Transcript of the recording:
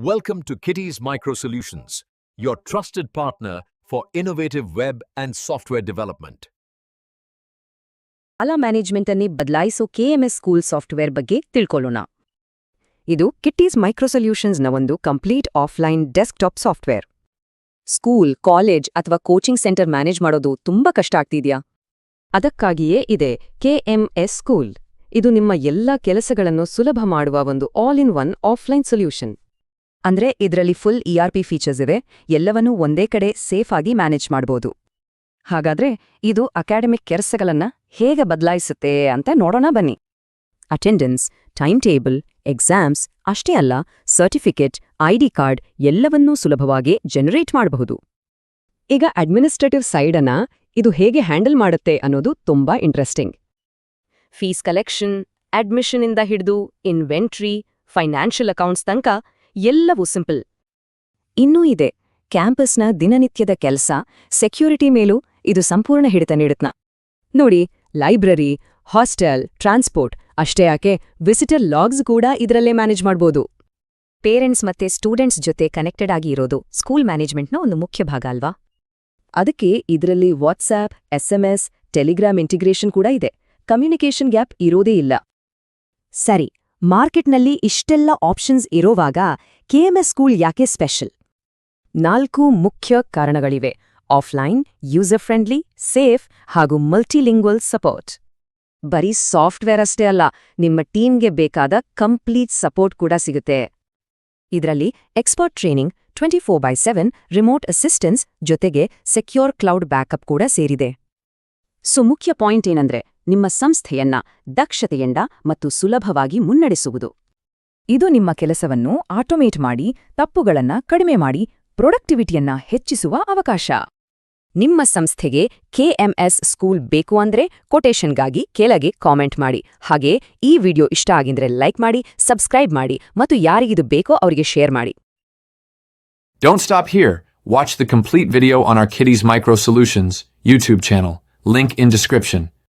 Welcome to Kitty's Micro Solutions, your trusted partner for innovative web and software development. ಶಾಲಾ management ಅನ್ನೇ ಬದಲಾಯಿಸೋ KMS school software ಬಗ್ಗೆ ತಿಳ್ಕೊಳ್ಳೋಣ ಇದು ಕಿಟ್ಟೀಸ್ ಮೈಕ್ರೋಸೊಲ್ಯೂಷನ್ಸ್ನ ಒಂದು complete offline desktop software school college ಅಥವಾ ಕೋಚಿಂಗ್ ಸೆಂಟರ್ ಮ್ಯಾನೇಜ್ ಮಾಡೋದು ತುಂಬಾ ಕಷ್ಟ ಆಗ್ತಿದ್ಯಾ ಅದಕ್ಕಾಗಿಯೇ ಇದೆ ಕೆಎಂಎಸ್ ಸ್ಕೂಲ್ ಇದು ನಿಮ್ಮ ಎಲ್ಲಾ ಕೆಲಸಗಳನ್ನು ಸುಲಭ ಮಾಡುವ ಒಂದು all in one offline solution ಅಂದ್ರೆ ಇದರಲ್ಲಿ ಫುಲ್ ಇಆರ್ಪಿ ಫೀಚರ್ಸ್ ಇದೆ ಎಲ್ಲವನ್ನೂ ಒಂದೇ ಕಡೆ ಸೇಫ್ ಆಗಿ ಮ್ಯಾನೇಜ್ ಮಾಡ್ಬೋದು. ಹಾಗಾದ್ರೆ ಇದು ಅಕಾಡೆಮಿಕ್ ಕೆಲಸಗಳನ್ನ ಹೇಗೆ ಬದಲಾಯಿಸುತ್ತೆ ಅಂತ ನೋಡೋಣ ಬನ್ನಿ. ಅಟೆಂಡೆನ್ಸ್ ಟೈಮ್ ಟೇಬಲ್ ಎಕ್ಸಾಮ್ಸ್ ಅಷ್ಟೇ ಅಲ್ಲ ಸರ್ಟಿಫಿಕೇಟ್ ಐಡಿ ಕಾರ್ಡ್ ಎಲ್ಲವನ್ನೂ ಸುಲಭವಾಗಿ ಜನರೇಟ್ ಮಾಡಬಹುದು. ಈಗ ಅಡ್ಮಿನಿಸ್ಟ್ರೇಟಿವ್ ಸೈಡನ್ನ ಇದು ಹೇಗೆ ಹ್ಯಾಂಡಲ್ ಮಾಡುತ್ತೆ ಅನ್ನೋದು ತುಂಬಾ ಇಂಟ್ರೆಸ್ಟಿಂಗ್ ಫೀಸ್ ಕಲೆಕ್ಷನ್ ಅಡ್ಮಿಷನ್ ಇಂದ ಹಿಡಿದು ಇನ್ವೆಂಟ್ರಿ ಫೈನಾನ್ಷಿಯಲ್ ಅಕೌಂಟ್ಸ್ ತನಕ ಎಲ್ಲವೂ ಸಿಂಪಲ್. ಇನ್ನೂ ಇದೆ. ಕ್ಯಾಂಪಸ್ನ ದಿನನಿತ್ಯದ ಕೆಲಸ, ಸೆಕ್ಯೂರಿಟಿ ಮೇಲೂ ಇದು ಸಂಪೂರ್ಣ ಹಿಡಿತ ನೀಡುತ್ನ. ನೋಡಿ, ಲೈಬ್ರರಿ, ಹಾಸ್ಟೆಲ್, ಟ್ರಾನ್ಸ್ಪೋರ್ಟ್, ಅಷ್ಟೇ ಯಾಕೆ ವಿಸಿಟರ್ ಲಾಗ್ಸ್ ಕೂಡ ಇದರಲ್ಲೇ ಮ್ಯಾನೇಜ್ ಮಾಡ್ಬೋದು. ಪೇರೆಂಟ್ಸ್ ಮತ್ತೆ ಸ್ಟೂಡೆಂಟ್ಸ್ ಜೊತೆ ಕನೆಕ್ಟೆಡ್ ಆಗಿ ಇರೋದು ಸ್ಕೂಲ್ ಮ್ಯಾನೇಜ್ಮೆಂಟ್ನ ಒಂದು ಮುಖ್ಯ ಭಾಗ ಅಲ್ವಾ? ಅದಕ್ಕೆ ಇದರಲ್ಲಿ ವಾಟ್ಸಾಪ್, ಎಸ್ಎಂಎಸ್, ಟೆಲಿಗ್ರಾಮ್ ಇಂಟಿಗ್ರೇಷನ್ ಕೂಡ ಇದೆ. ಕಮ್ಯುನಿಕೇಷನ್ ಗ್ಯಾಪ್ ಇರೋದೇ ಇಲ್ಲ. ಸರಿ ಮಾರ್ಕೆಟ್ನಲ್ಲಿ ಇಷ್ಟೆಲ್ಲ ಆಪ್ಷನ್ಸ್ ಇರೋವಾಗ ಕೆಎಂಎಸ್ ಸ್ಕೂಲ್ ಯಾಕೆ ಸ್ಪೆಷಲ್? ನಾಲ್ಕು ಮುಖ್ಯ ಕಾರಣಗಳಿವೆ. ಆಫ್ಲೈನ್ ಯೂಸರ್ ಫ್ರೆಂಡ್ಲಿ ಸೇಫ್ ಹಾಗೂ ಮಲ್ಟಿಲಿಂಗ್ವಲ್ ಸಪೋರ್ಟ್. ಬರೀ ಸಾಫ್ಟ್ವೇರ್ ಅಷ್ಟೇ ಅಲ್ಲ, ನಿಮ್ಮ ಟೀಮ್ಗೆ ಬೇಕಾದ ಕಂಪ್ಲೀಟ್ ಸಪೋರ್ಟ್ ಕೂಡ ಸಿಗುತ್ತೆ. ಇದರಲ್ಲಿ expert training, twenty four by seven, remote assistance ಜೊತೆಗೆ ಸೆಕ್ಯೂರ್ ಕ್ಲೌಡ್ ಬ್ಯಾಕಪ್ ಕೂಡ ಸೇರಿದೆ. ಸೊ ಮುಖ್ಯ ಪಾಯಿಂಟ್ ಏನಂದ್ರೆ ನಿಮ್ಮ ಸಂಸ್ಥೆಯನ್ನ ದಕ್ಷತೆಯಿಂದ ಮತ್ತು ಸುಲಭವಾಗಿ ಮುನ್ನಡೆಸುವುದು ಇದು ನಿಮ್ಮ ಕೆಲಸವನ್ನು ಆಟೋಮೇಟ್ ಮಾಡಿ, ತಪ್ಪುಗಳನ್ನ ಕಡಿಮೆ ಮಾಡಿ, ಪ್ರೊಡಕ್ಟಿವಿಟಿಯನ್ನ ಹೆಚ್ಚಿಸುವ ಅವಕಾಶ ನಿಮ್ಮ ಸಂಸ್ಥೆಗೆ ಕೆಎಂಎಸ್ ಸ್ಕೂಲ್ ಬೇಕು ಅಂದ್ರೆ ಕೊಟೇಷನ್ಗಾಗಿ ಕೆಳಗೆ ಕಾಮೆಂಟ್ ಮಾಡಿ ಹಾಗೆ ಈ ವಿಡಿಯೋ ಇಷ್ಟ ಆಗಿದ್ರೆ ಲೈಕ್ ಮಾಡಿ, ಸಬ್ಸ್ಕ್ರೈಬ್ ಮಾಡಿ ಮತ್ತು ಯಾರಿಗಿದು ಬೇಕೋ ಅವರಿಗೆ ಶೇರ್ ಮಾಡಿ Don't stop here. Watch the complete video on our Kitty's Micro Solutions YouTube channel. Link in description.